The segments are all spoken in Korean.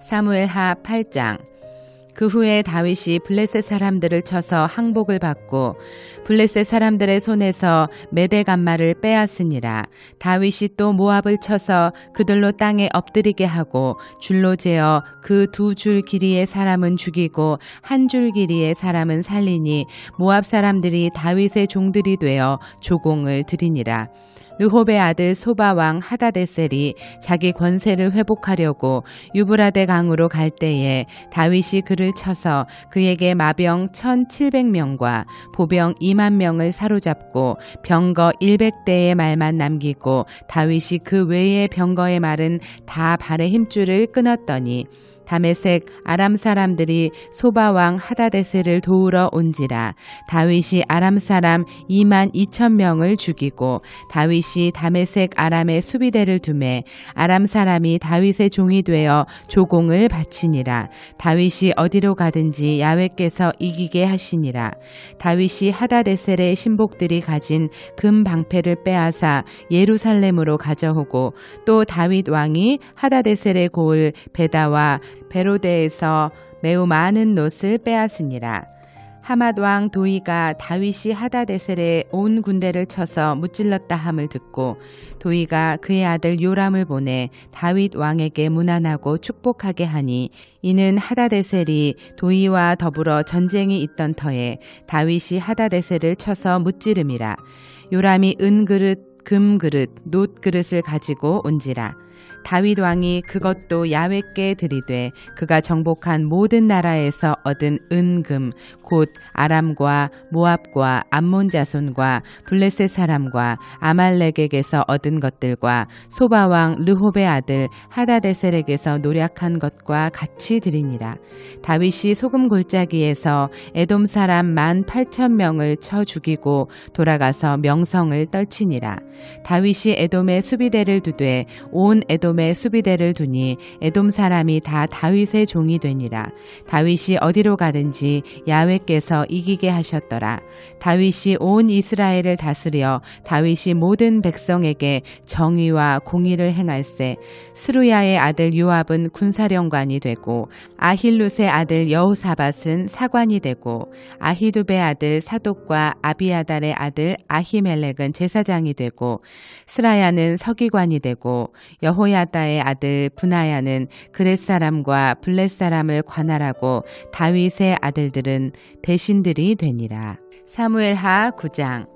사무엘하 8장. 그 후에 다윗이 블레셋 사람들을 쳐서 항복을 받고 블레셋 사람들의 손에서 메대 간마를 빼앗으니라. 다윗이 또 모압을 쳐서 그들로 땅에 엎드리게 하고 줄로 재어 그 두 줄 길이의 사람은 죽이고 한 줄 길이의 사람은 살리니 모압 사람들이 다윗의 종들이 되어 조공을 드리니라 르홉의 아들 소바왕 하다데셀이 자기 권세를 회복하려고 유브라데 강으로 갈 때에 다윗이 그를 쳐서 그에게 마병 1700명과 보병 2만 명을 사로잡고 병거 100대의 말만 남기고 다윗이 그 외의 병거의 말은 다 발의 힘줄을 끊었더니 다메색 아람 사람들이 소바왕 하다데스를 도우러 온지라 다윗이 아람 사람 2만 2천 명을 죽이고 다윗이 다메색 아람의 수비대를 두매 아람 사람이 다윗의 종이 되어 조공을 바치니라. 다윗이 어디로 가든지 야외께서 이기게 하시니라. 다윗이 하다데셀의 신복들이 가진 금 방패를 빼앗아 예루살렘으로 가져오고 또 다윗 왕이 하다데셀의 고을 베다와 베로데에서 매우 많은 놋을 빼앗으니라. 하맛 왕 도이가 다윗이 하다데셀에 온 군대를 쳐서 무찔렀다 함을 듣고 도이가 그의 아들 요람을 보내 다윗 왕에게 무난하고 축복하게 하니 이는 하다데셀이 도이와 더불어 전쟁이 있던 터에 다윗이 하다데셀을 쳐서 무찌름이라 요람이 은 그릇 금 그릇 놋 그릇을 가지고 온지라 다윗 왕이 그것도 야외께 들이되 그가 정복한 모든 나라에서 얻은 은금 곧 아람과 모압과 암몬 자손과 블레셋 사람과 아말렉에게서 얻은 것들과 소바 왕 르홉의 아들 하다데셀에게서 노력한 것과 같이 드리니라. 다윗이 소금 골짜기에서 에돔 사람 만 팔천 명을 쳐 죽이고 돌아가서 명성을 떨치니라. 다윗이 에돔의 수비대를 두되 온 에돔의 수비대를 두니 에돔 사람이 다 다윗의 종이 되니라. 다윗이 어디로 가든지 야외께서 이기게 하셨더라. 다윗이 온 이스라엘을 다스려 다윗이 모든 백성에게 정의와 공의를 행할세. 스루야의 아들 요압은 군사령관이 되고 아힐룻의 아들 여호사밧은 사관이 되고 아히두베 아들 사독과 아비아달의 아들 아히멜렉은 제사장이 되고 스라야는 서기관이 되고 여호 야다의 아들 분하야는 그렛 사람과 블렛 사람을 관할하고 다윗의 아들들은 대신들이 되니라. 사무엘하 9장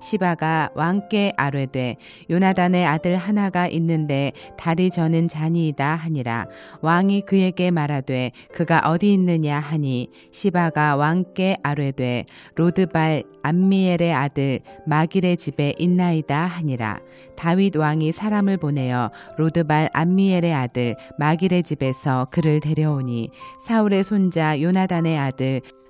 시바가 왕께 아뢰되 요나단의 아들 하나가 있는데 다리 저는 잔이이다 하니라. 왕이 그에게 말하되 그가 어디 있느냐 하니 시바가 왕께 아뢰되 로드발 암미엘의 아들 마길의 집에 있나이다 하니라. 다윗 왕이 사람을 보내어 로드발 암미엘의 아들 마길의 집에서 그를 데려오니 사울의 손자 요나단의 아들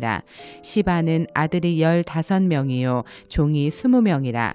라. 시바는 아들이 열다섯 명이요 종이 스무 명이라.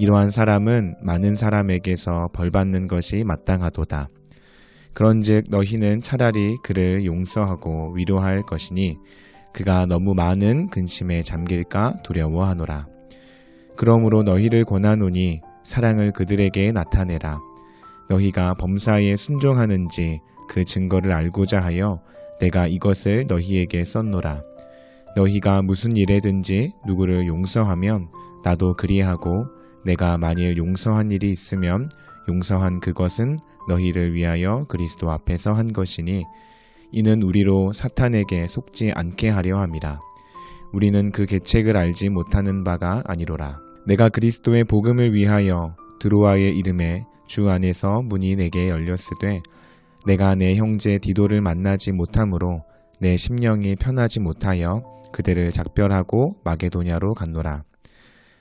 이러한 사람은 많은 사람에게서 벌받는 것이 마땅하도다. 그런즉 너희는 차라리 그를 용서하고 위로할 것이니 그가 너무 많은 근심에 잠길까 두려워하노라. 그러므로 너희를 권하노니 사랑을 그들에게 나타내라. 너희가 범사에 순종하는지 그 증거를 알고자 하여 내가 이것을 너희에게 썼노라. 너희가 무슨 일에든지 누구를 용서하면 나도 그리하고 내가 만일 용서한 일이 있으면 용서한 그것은 너희를 위하여 그리스도 앞에서 한 것이니 이는 우리로 사탄에게 속지 않게 하려 함이라. 우리는 그 계책을 알지 못하는 바가 아니로라. 내가 그리스도의 복음을 위하여 드로아의 이름에 주 안에서 문이 내게 열렸으되 내가 내 형제 디도를 만나지 못하므로 내 심령이 편하지 못하여 그대를 작별하고 마게도냐로 갔노라.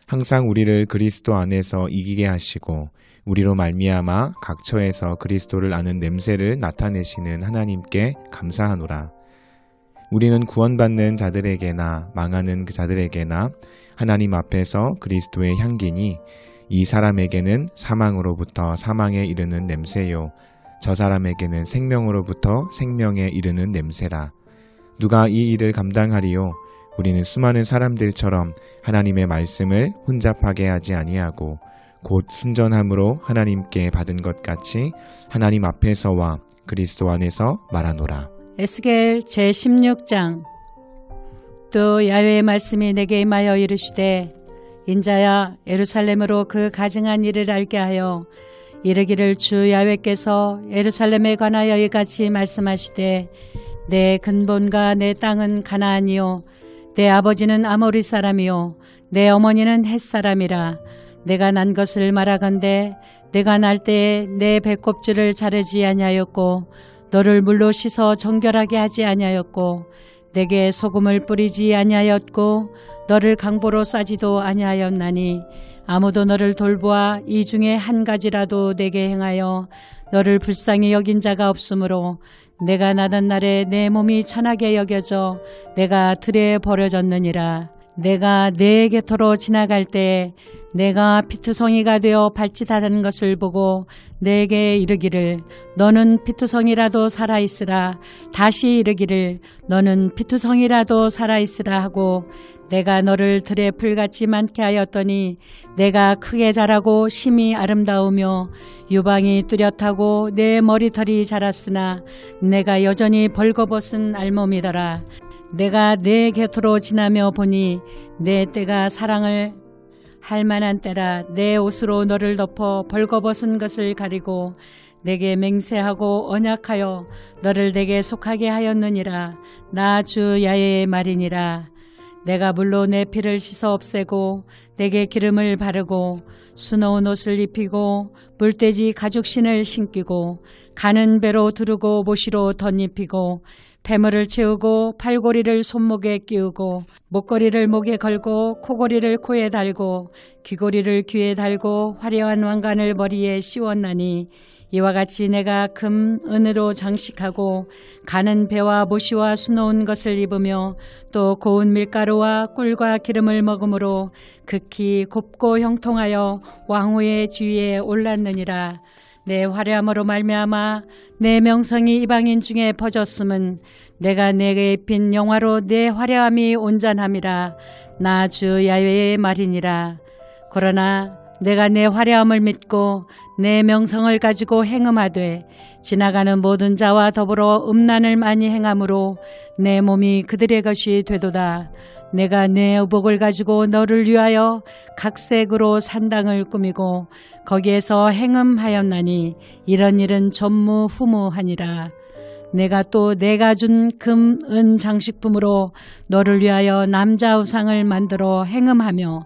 항상 우리를 그리스도 안에서 이기게 하시고 우리로 말미암아 각처에서 그리스도를 아는 냄새를 나타내시는 하나님께 감사하노라. 우리는 구원받는 자들에게나 망하는 그 자들에게나 하나님 앞에서 그리스도의 향기니 이 사람에게는 사망으로부터 사망에 이르는 냄새요 저 사람에게는 생명으로부터 생명에 이르는 냄새라. 누가 이 일을 감당하리요? 우리는 수많은 사람들처럼 하나님의 말씀을 혼잡하게 하지 아니하고 곧 순전함으로 하나님께 받은 것 같이 하나님 앞에서와 그리스도 안에서 말하노라. 에스겔 제16장 또 야훼의 말씀이 내게 임하여 이르시되 인자야 예루살렘으로 그 가증한 일을 알게 하여 이르기를 주 야훼께서 예루살렘에 관하여 이같이 말씀하시되 내 근본과 내 땅은 가나안이요 내 아버지는 아모리 사람이요. 내 어머니는 햇 사람이라. 내가 난 것을 말하건대 내가 날 때에 내 배꼽줄을 자르지 아니하였고 너를 물로 씻어 정결하게 하지 아니하였고 내게 소금을 뿌리지 아니하였고 너를 강보로 싸지도 아니하였나니 아무도 너를 돌보아 이 중에 한 가지라도 내게 행하여 너를 불쌍히 여긴 자가 없으므로 내가 나던 날에 내 몸이 천하게 여겨져 내가 들에 버려졌느니라. 내가 내 곁으로 지나갈 때 내가 피투성이가 되어 발짓하는 것을 보고 내게 이르기를 너는 피투성이라도 살아있으라. 다시 이르기를 너는 피투성이라도 살아있으라 하고 내가 너를 들에 풀같이 많게 하였더니 내가 크게 자라고 심히 아름다우며 유방이 뚜렷하고 내 머리털이 자랐으나 내가 여전히 벌거벗은 알몸이더라. 내가 내 곁으로 지나며 보니 내 때가 사랑을 할 만한 때라 내 옷으로 너를 덮어 벌거벗은 것을 가리고 내게 맹세하고 언약하여 너를 내게 속하게 하였느니라. 나 주 야외의 말이니라 내가 물로 내 피를 씻어 없애고 내게 기름을 바르고 수놓은 옷을 입히고 물돼지 가죽신을 신기고 가는 배로 두르고 모시로 덧입히고 배물을 채우고 팔고리를 손목에 끼우고 목걸이를 목에 걸고 코고리를 코에 달고 귀고리를 귀에 달고 화려한 왕관을 머리에 씌웠나니 이와 같이 내가 금, 은으로 장식하고 가는 배와 모시와 수놓은 것을 입으며 또 고운 밀가루와 꿀과 기름을 먹음으로 극히 곱고 형통하여 왕후의 주위에 올랐느니라. 내 화려함으로 말미암아 내 명성이 이방인 중에 퍼졌음은 내가 내게 입힌 영화로 내 화려함이 온전함이라 나 주 야외의 말이니라 그러나 내가 내 화려함을 믿고 내 명성을 가지고 행음하되 지나가는 모든 자와 더불어 음란을 많이 행함으로 내 몸이 그들의 것이 되도다 내가 내 의복을 가지고 너를 위하여 각색으로 산당을 꾸미고 거기에서 행음하였나니 이런 일은 전무후무하니라. 내가 또 내가 준 금, 은 장식품으로 너를 위하여 남자 우상을 만들어 행음하며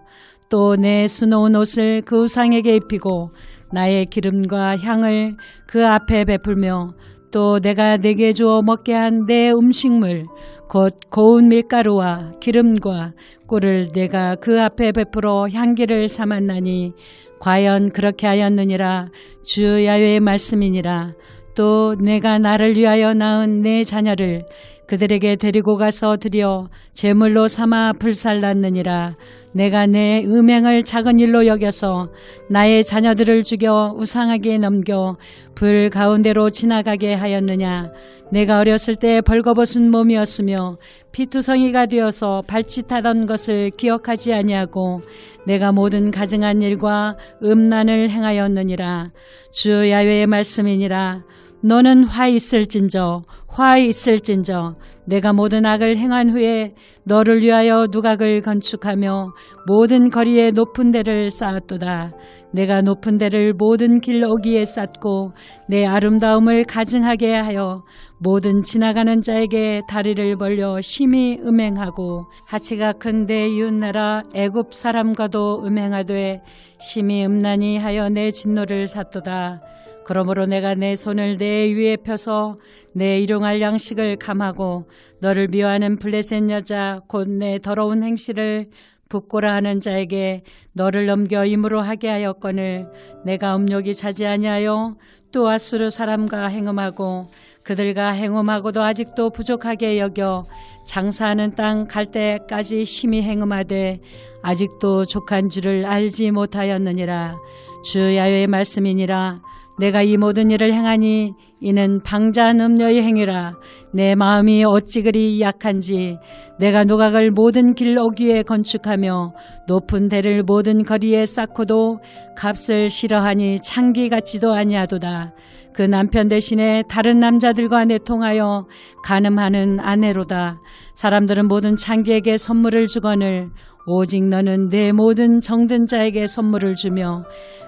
또 내 수놓은 옷을 그 우상에게 입히고 나의 기름과 향을 그 앞에 베풀며 또 내가 내게 주어 먹게 한 내 음식물 곧 고운 밀가루와 기름과 꿀을 내가 그 앞에 베풀어 향기를 삼았나니 과연 그렇게 하였느니라. 주 야외의 말씀이니라. 또 내가 나를 위하여 낳은 내 자녀를 그들에게 데리고 가서 드려 제물로 삼아 불살랐느니라. 내가 내 음행을 작은 일로 여겨서 나의 자녀들을 죽여 우상하게 넘겨 불 가운데로 지나가게 하였느냐. 내가 어렸을 때 벌거벗은 몸이었으며 피투성이가 되어서 발짓하던 것을 기억하지 아니하고 내가 모든 가증한 일과 음란을 행하였느니라. 주 야외의 말씀이니라 너는 화 있을진저 화 있을진저 내가 모든 악을 행한 후에 너를 위하여 누각을 건축하며 모든 거리에 높은 데를 쌓았도다. 내가 높은 데를 모든 길 오기에 쌓고 내 아름다움을 가증하게 하여 모든 지나가는 자에게 다리를 벌려 심히 음행하고 하치가 큰 내 이웃나라 애굽 사람과도 음행하되 심히 음란히 하여 내 진노를 샀도다 그러므로 내가 내 손을 내 위에 펴서 내 일용할 양식을 감하고 너를 미워하는 블레셋 여자 곧 내 더러운 행실을 부끄라 하는 자에게 너를 넘겨 임으로 하게 하였거늘 내가 음욕이 차지 아니하여 또 아수르 사람과 행음하고 그들과 행음하고도 아직도 부족하게 여겨 장사하는 땅 갈 때까지 심히 행음하되 아직도 족한 줄을 알지 못하였느니라. 주 야외의 말씀이니라 내가 이 모든 일을 행하니 이는 방자 음녀의 행위라. 내 마음이 어찌 그리 약한지 내가 노각을 모든 길 오기에 건축하며 높은 대를 모든 거리에 쌓고도 값을 싫어하니 창기 같지도 아니하도다. 그 남편 대신에 다른 남자들과 내통하여 가늠하는 아내로다. 사람들은 모든 창기에게 선물을 주거늘 오직 너는 내 모든 정든 자에게 선물을 주며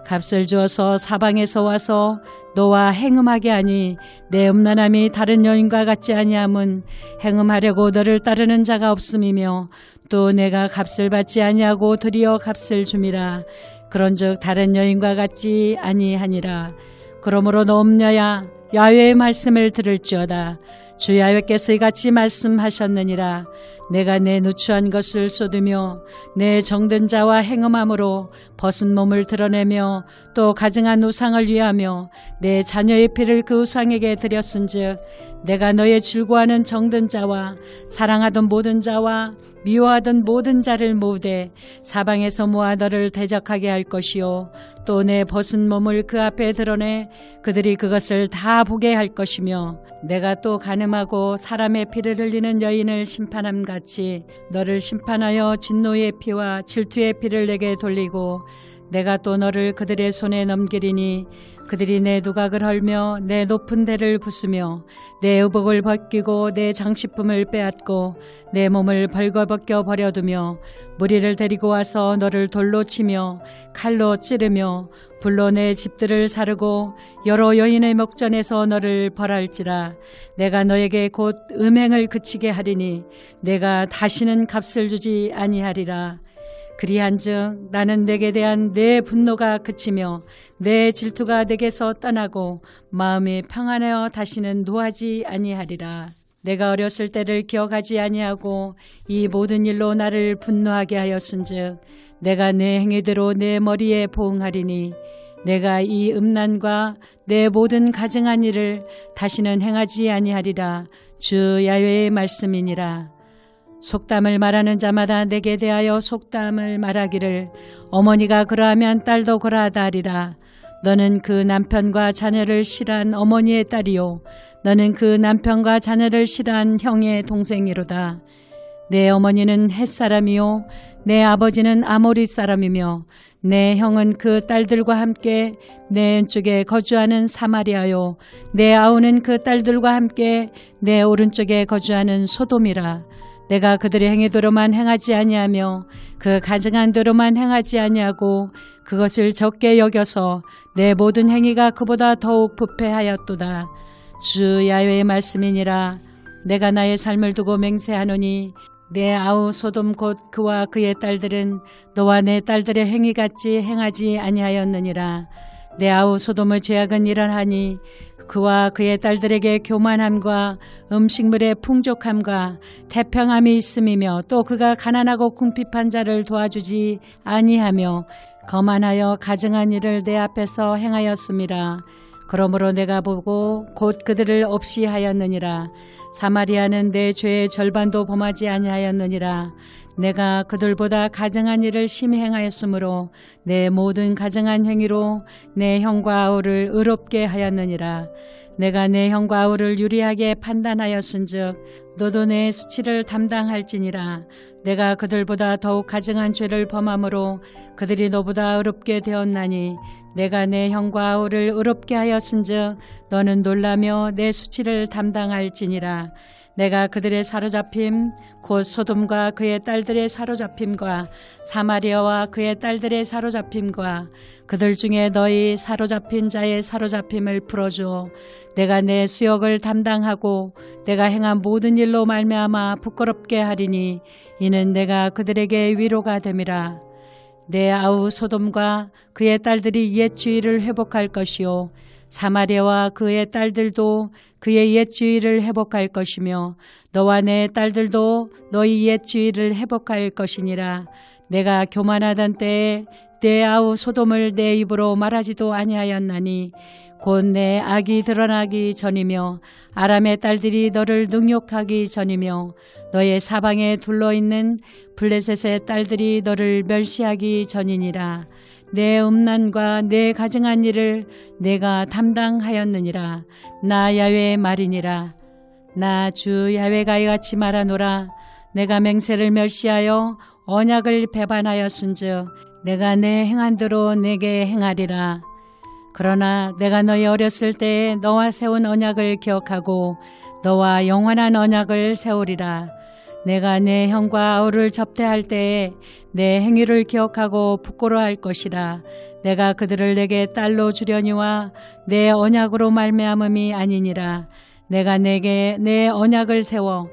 값을 주어서 사방에서 와서 너와 행음하게 하니 내 음란함이 다른 여인과 같지 아니함은 행음하려고 너를 따르는 자가 없음이며 또 내가 값을 받지 아니하고 도리어 값을 줌이라. 그런즉 다른 여인과 같지 아니하니라. 그러므로 너 음녀야 야외의 말씀을 들을지어다. 주 야외께서 이같이 말씀하셨느니라 내가 내 누추한 것을 쏟으며 내 정든 자와 행음함으로 벗은 몸을 드러내며 또 가증한 우상을 위하며 내 자녀의 피를 그 우상에게 드렸은즉 내가 너의 즐거워하는 정든 자와 사랑하던 모든 자와 미워하던 모든 자를 모으되 사방에서 모아 너를 대적하게 할 것이요 또 내 벗은 몸을 그 앞에 드러내 그들이 그것을 다 보게 할 것이며 내가 또 가늠하고 사람의 피를 흘리는 여인을 심판함 같이 너를 심판하여 진노의 피와 질투의 피를 내게 돌리고 내가 또 너를 그들의 손에 넘기리니 그들이 내 두각을 헐며 내 높은 데를 부수며 내 의복을 벗기고 내 장식품을 빼앗고 내 몸을 벌거벗겨 버려두며 무리를 데리고 와서 너를 돌로 치며 칼로 찌르며 불로 내 집들을 사르고 여러 여인의 목전에서 너를 벌할지라. 내가 너에게 곧 음행을 그치게 하리니 내가 다시는 값을 주지 아니하리라 그리한즉 나는 내게 대한 내 분노가 그치며 내 질투가 내게서 떠나고 마음이 평안하여 다시는 노하지 아니하리라. 내가 어렸을 때를 기억하지 아니하고 이 모든 일로 나를 분노하게 하였은즉 내가 내 행위대로 내 머리에 보응하리니 내가 이 음란과 내 모든 가증한 일을 다시는 행하지 아니하리라 주 야외의 말씀이니라 속담을 말하는 자마다 내게 대하여 속담을 말하기를 어머니가 그러하면 딸도 그러하다 하리라. 너는 그 남편과 자녀를 싫어한 어머니의 딸이요. 너는 그 남편과 자녀를 싫어한 형의 동생이로다. 내 어머니는 햇사람이요. 내 아버지는 아모리 사람이며 내 형은 그 딸들과 함께 내 왼쪽에 거주하는 사마리아요. 내 아우는 그 딸들과 함께 내 오른쪽에 거주하는 소돔이라 내가 그들의 행위대로만 행하지 아니하며 그 가증한 대로만 행하지 아니하고 그것을 적게 여겨서 내 모든 행위가 그보다 더욱 부패하였도다. 주 야외의 말씀이니라. 내가 나의 삶을 두고 맹세하노니 내 아우 소돔 곧 그와 그의 딸들은 너와 내 딸들의 행위같이 행하지 아니하였느니라 내 아우 소돔의 죄악은 이러하니 그와 그의 딸들에게 교만함과 음식물의 풍족함과 태평함이 있음이며 또 그가 가난하고 궁핍한 자를 도와주지 아니하며 거만하여 가증한 일을 내 앞에서 행하였음이라. 그러므로 내가 보고 곧 그들을 없이 하였느니라. 사마리아는 내 죄의 절반도 범하지 아니하였느니라 내가 그들보다 가증한 일을 심히 행하였으므로 내 모든 가증한 행위로 내 형과 아우를 의롭게 하였느니라. 내가 내 형과 아우를 유리하게 판단하였은즉 너도 내 수치를 담당할지니라. 내가 그들보다 더욱 가증한 죄를 범함으로 그들이 너보다 의롭게 되었나니 내가 내 형과 아우를 의롭게 하였은즉 너는 놀라며 내 수치를 담당할지니라 내가 그들의 사로잡힘 곧 소돔과 그의 딸들의 사로잡힘과 사마리아와 그의 딸들의 사로잡힘과 그들 중에 너희 사로잡힌 자의 사로잡힘을 풀어주어 내가 내 수역을 담당하고 내가 행한 모든 일로 말미암아 부끄럽게 하리니 이는 내가 그들에게 위로가 됨이라. 내 아우 소돔과 그의 딸들이 옛 주의를 회복할 것이요 사마리아와 그의 딸들도 그의 옛 주의를 회복할 것이며 너와 내 딸들도 너희 옛 주의를 회복할 것이니라. 내가 교만하던 때에 내 아우 소돔을 내 입으로 말하지도 아니하였나니 곧 내 악이 드러나기 전이며 아람의 딸들이 너를 능욕하기 전이며 너의 사방에 둘러 있는 블레셋의 딸들이 너를 멸시하기 전이니라 내 음란과 내 가증한 일을 내가 담당하였느니라. 나 야외의 말이니라. 나 주 야외가 이같이 말하노라. 내가 맹세를 멸시하여 언약을 배반하였은즉 내가 내 행한 대로 내게 행하리라. 그러나 내가 너희 어렸을 때에 너와 세운 언약을 기억하고 너와 영원한 언약을 세우리라 내가 내 형과 아우를 접대할 때에 내 행위를 기억하고 부끄러워할 것이라. 내가 그들을 내게 딸로 주려니와 내 언약으로 말미암음이 아니니라. 내가 내게 내 언약을 세워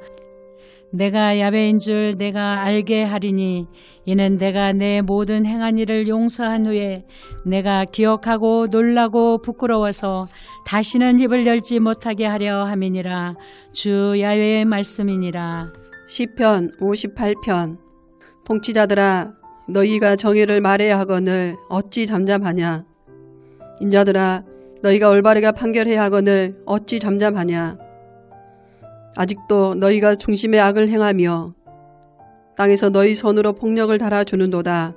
내가 야베인 줄 내가 알게 하리니 이는 내가 내 모든 행한 일을 용서한 후에 내가 기억하고 놀라고 부끄러워서 다시는 입을 열지 못하게 하려 함이니라. 주 야외의 말씀이니라 시편 58편. 통치자들아 너희가 정의를 말해야 하거늘 어찌 잠잠하냐? 인자들아 너희가 올바르게 판결해야 하거늘 어찌 잠잠하냐? 아직도 너희가 중심의 악을 행하며 땅에서 너희 손으로 폭력을 달아주는도다.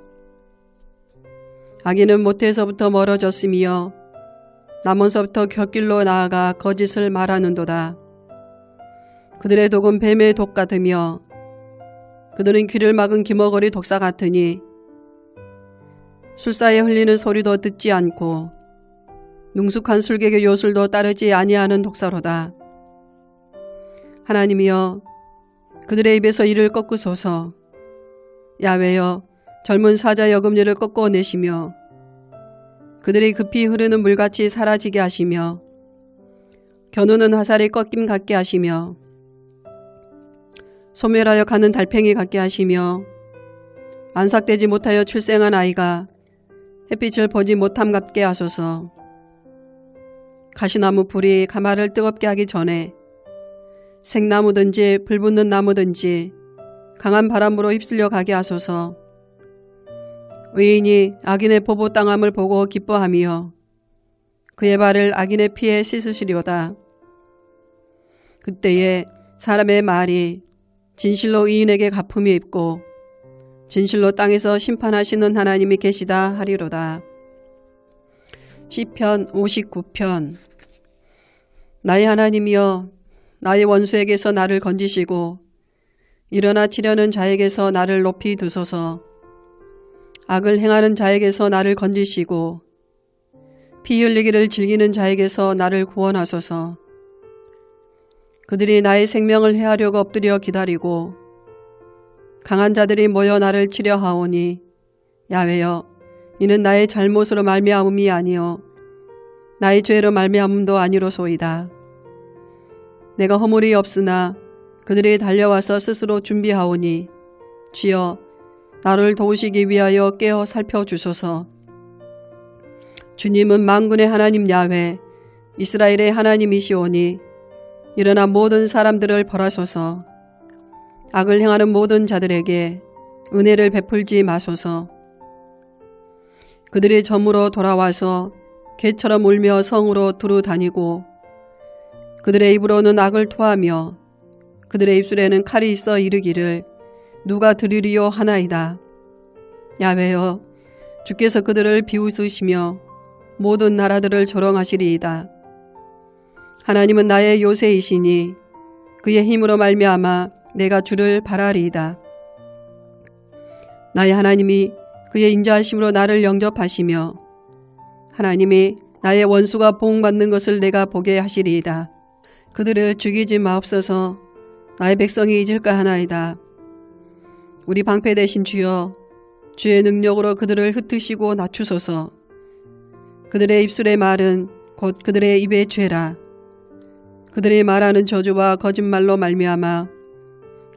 악인은 모태에서부터 멀어졌으며 남원서부터 곁길로 나아가 거짓을 말하는도다 그들의 독은 뱀의 독 같으며 그들은 귀를 막은 기머거리 독사 같으니 술사에 흘리는 소리도 듣지 않고 능숙한 술객의 요술도 따르지 아니하는 독사로다. 하나님이여 그들의 입에서 이를 꺾으소서 야외여 젊은 사자 여금니를 꺾어내시며 그들이 급히 흐르는 물같이 사라지게 하시며 겨누는 화살이 꺾임 같게 하시며 소멸하여 가는 달팽이 같게 하시며 안삭되지 못하여 출생한 아이가 햇빛을 보지 못함 같게 하소서. 가시나무 불이 가마를 뜨겁게 하기 전에 생나무든지 불붙는 나무든지 강한 바람으로 휩쓸려 가게 하소서. 의인이 악인의 보보 땅함을 보고 기뻐하며 그의 발을 악인의 피에 씻으시리오다. 그때에 사람의 말이 진실로 의인에게 가품이 있고 진실로 땅에서 심판하시는 하나님이 계시다 하리로다. 시편 59편. 나의 하나님이여 나의 원수에게서 나를 건지시고 일어나 치려는 자에게서 나를 높이 두소서. 악을 행하는 자에게서 나를 건지시고 피 흘리기를 즐기는 자에게서 나를 구원하소서 그들이 나의 생명을 해하려고 엎드려 기다리고 강한 자들이 모여 나를 치려 하오니 야외여 이는 나의 잘못으로 말미암음이 아니요 나의 죄로 말미암음도 아니로소이다. 내가 허물이 없으나 그들이 달려와서 스스로 준비하오니 주여 나를 도우시기 위하여 깨어 살펴주소서. 주님은 만군의 하나님 야훼 이스라엘의 하나님이시오니 일어나 모든 사람들을 벌하소서. 악을 행하는 모든 자들에게 은혜를 베풀지 마소서. 그들이 점으로 돌아와서 개처럼 울며 성으로 두루 다니고 그들의 입으로는 악을 토하며 그들의 입술에는 칼이 있어 이르기를 누가 들으리요 하나이다. 야외여 주께서 그들을 비웃으시며 모든 나라들을 조롱하시리이다. 하나님은 나의 요새이시니 그의 힘으로 말미암아 내가 주를 바라리이다. 나의 하나님이 그의 인자하심으로 나를 영접하시며 하나님이 나의 원수가 보응받는 것을 내가 보게 하시리이다. 그들을 죽이지 마옵소서 나의 백성이 잊을까 하나이다. 우리 방패 되신 주여 주의 능력으로 그들을 흩으시고 낮추소서 그들의 입술의 말은 곧 그들의 입의 죄라 그들이 말하는 저주와 거짓말로 말미암아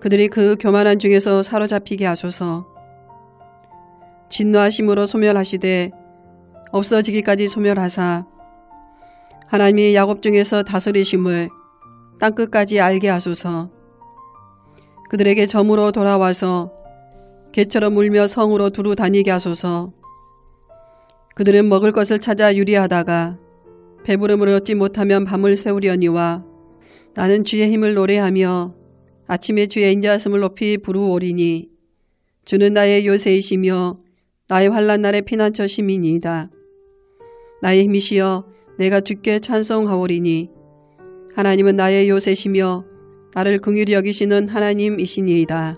그들이 그 교만한 중에서 사로잡히게 하소서. 진노하심으로 소멸하시되 없어지기까지 소멸하사 하나님이 야곱 중에서 다스리심을 땅끝까지 알게 하소서. 그들에게 점으로 돌아와서 개처럼 울며 성으로 두루 다니게 하소서. 그들은 먹을 것을 찾아 유리하다가 배부름을 얻지 못하면 밤을 새우려니와 나는 주의 힘을 노래하며 아침에 주의 인자하심을 높이 부르오리니 주는 나의 요새이시며 나의 환란 날의 피난처 시민이이다. 나의 힘이시여 내가 주께 찬송하오리니 하나님은 나의 요새시며 나를 긍휼히 여기시는 하나님이시니이다.